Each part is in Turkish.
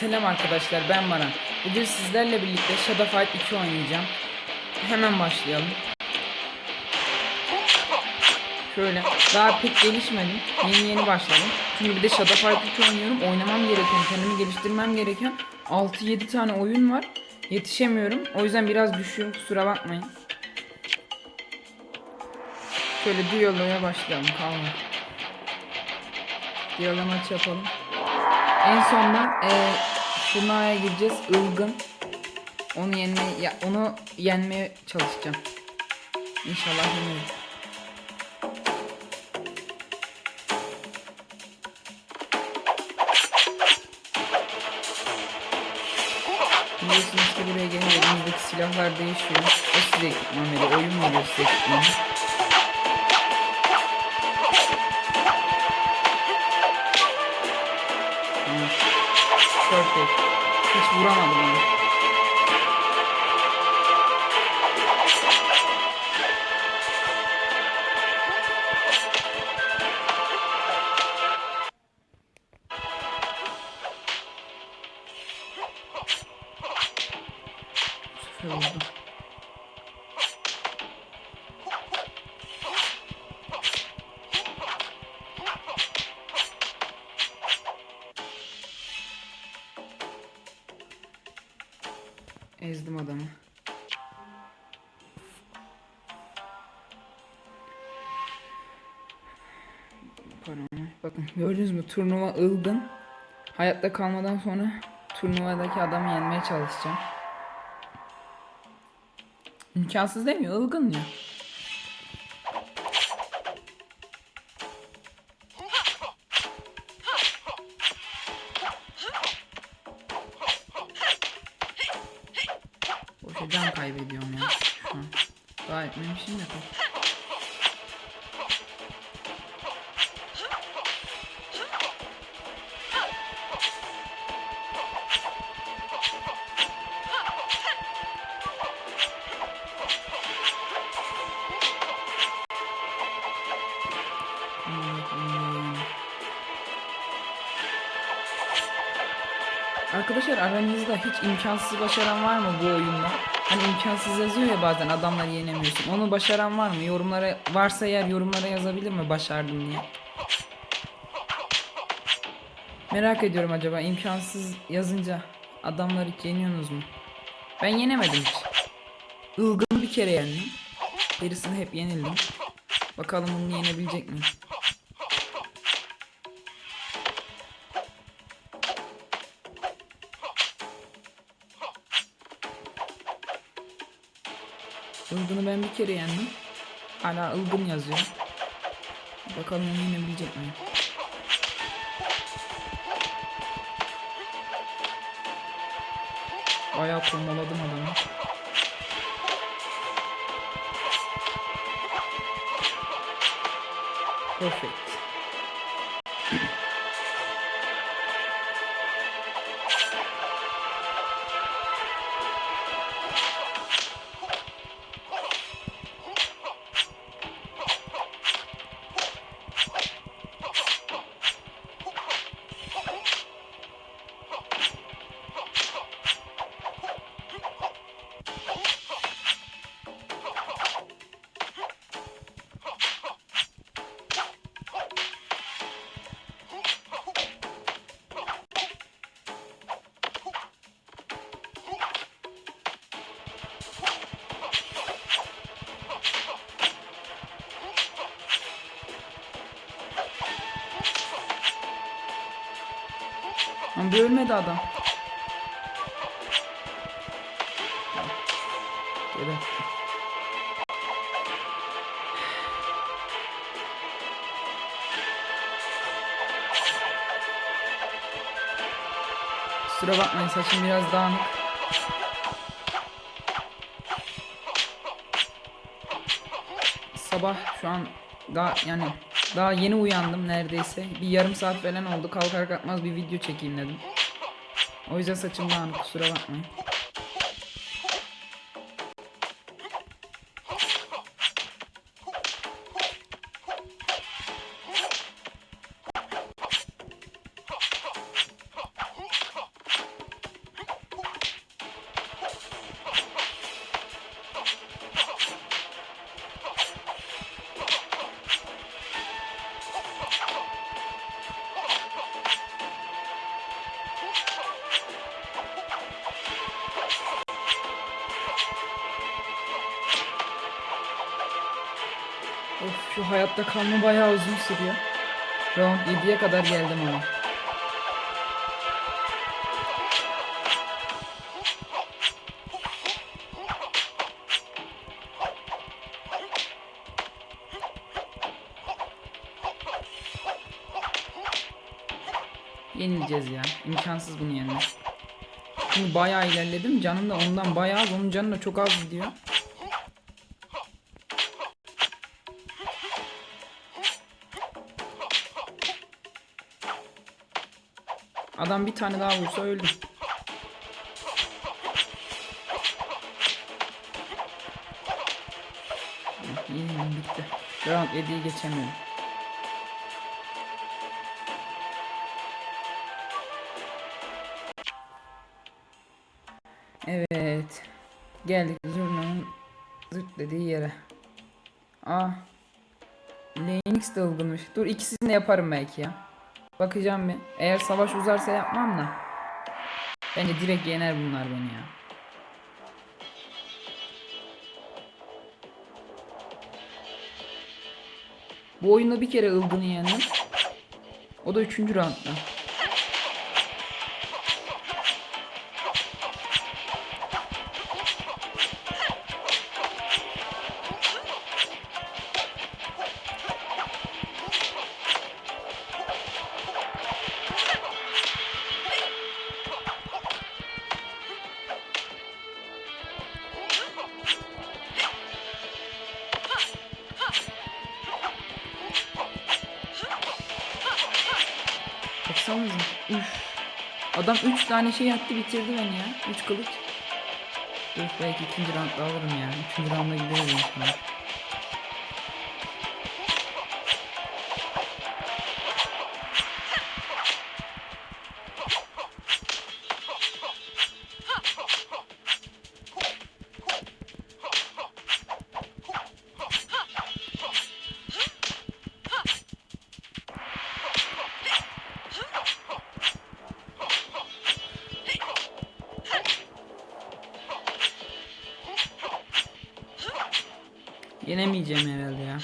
Selam arkadaşlar ben Baran. Bugün sizlerle birlikte Shadow Fight 2 oynayacağım. Hemen başlayalım. Şöyle daha pek gelişmedim. Yeni yeni başladım. Çünkü bir de Shadow Fight 2 oynuyorum. Oynamam gereken, kendimi geliştirmem gereken 6-7 tane oyun var. Yetişemiyorum. O yüzden biraz düşüyorum kusura bakmayın. Şöyle diyaloğa başlayalım. Kalma. Diyalog yapalım. En sonunda e, turnuvaya gireceğiz. Ilgın. Onu yenmeye, ya, onu yenmeye çalışacağım. İnşallah yenerim. Biliyorsunuz ki buraya gelince elimizdeki silahlar değişiyor. O size ekipman veriyor. Oyun veriyor size ekipmanı. Perfect. Hiç vuramadım onu. Ezdim adamı. Pardon. Bakın gördünüz mü turnuva ılgın. Hayatta kalmadan sonra turnuvadaki adamı yenmeye çalışacağım. İmkansız değil mi? Ilgın can kaybediyorum ya. Daha etmemişim de pek. Arkadaşlar aranızda hiç imkansız başaran var mı bu oyunda? Hani imkansız yazıyor ya bazen adamları yenemiyorsun. Onu başaran var mı? Yorumlara varsa eğer yorumlara yazabilir mi başardım diye. Merak ediyorum acaba imkansız yazınca adamları yeniyorsunuz mu? Ben yenemedim hiç. Ilgın bir kere yendim. Gerisini hep yenildim. Bakalım bunu yenebilecek miyim? Ilgın'ı ben bir kere yendim. Hala Ilgın yazıyor. Bakalım onu yenebilecek miyim? Bayağı kurmaladım adamı. Perfect. Ama bir ölmedi adam. Evet. Kusura bakmayın saçım biraz dağınık. Sabah şu an daha yani daha yeni uyandım neredeyse. Bir yarım saat falan oldu. Kalkar kalkmaz bir video çekeyim dedim. O yüzden saçım dağınık kusura bakmayın. Şu hayatta kalma bayağı uzun sürüyor. Round 7'ye kadar geldim ama. Yenileceğiz ya. İmkansız bunu yenmek. Şimdi bayağı ilerledim. Canım da ondan bayağı az. Onun canı da çok az gidiyor. Adam bir tane daha vursa öldüm. İyi bitti. Round 7'yi geçemiyorum. Evet. Geldik zurnanın zırt dediği yere. Aa. Linux de ılgınmış. Dur ikisini de yaparım belki ya. Bakacağım bir. Eğer savaş uzarsa yapmam da. Bence direkt yener bunlar beni ya. Bu oyunda bir kere ılgını yendim. O da üçüncü roundda. Baksanıza. Üf. Adam 3 tane şey attı bitirdi beni ya. 3 kılıç. Dur belki ikinci roundda alırım ya. Üçüncü rounda inşallah. Yenemeyeceğim herhalde ya.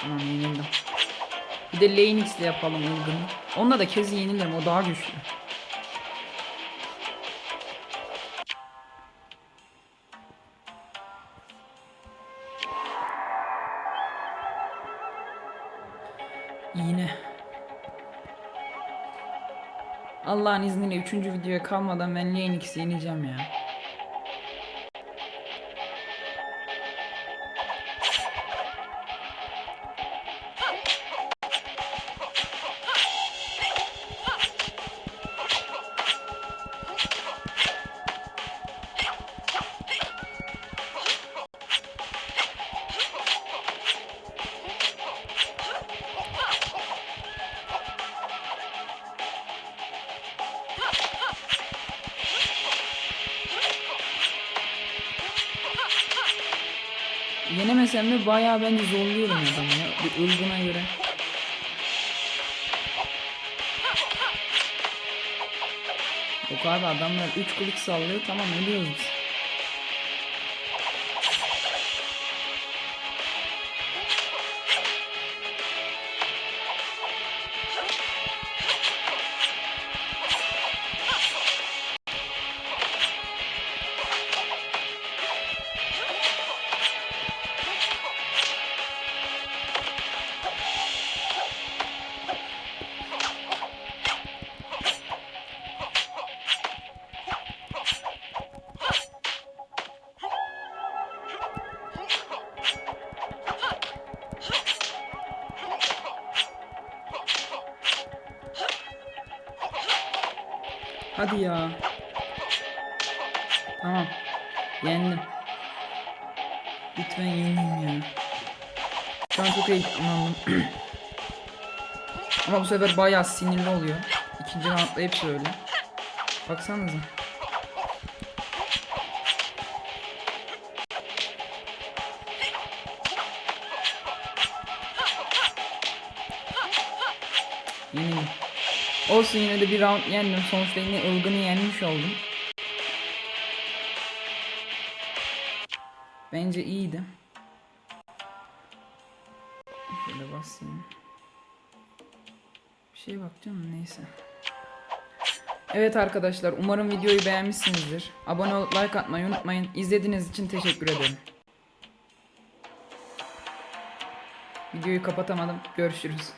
Tamam yenildim. Bir de Lanix ile yapalım ılgını. Onunla da kezi yenilirim o daha güçlü. Yine. Allah'ın izniyle 3. videoya kalmadan ben Lanix'i yeneceğim ya. Yenemesem de bayağı bence zorluyorum adamı ya. Bir ılgına göre. Yok abi adamlar 3 kılıç sallıyor tamam ölüyoruz biz. Hadi ya. Tamam. Yendim. Lütfen yeneyim ya. Şu an çok heyecanlandım. Ama bu sefer bayağı sinirli oluyor. İkinci roundda hepsi öyle. Baksanıza. Yenildim. Olsun yine de bir round yendim. Sonuçta yine ılgını yenmiş oldum. Bence iyiydi. Şöyle basayım. Bir şeye bakacağım neyse. Evet arkadaşlar umarım videoyu beğenmişsinizdir. Abone olup like atmayı unutmayın. İzlediğiniz için teşekkür ederim. Videoyu kapatamadım. Görüşürüz.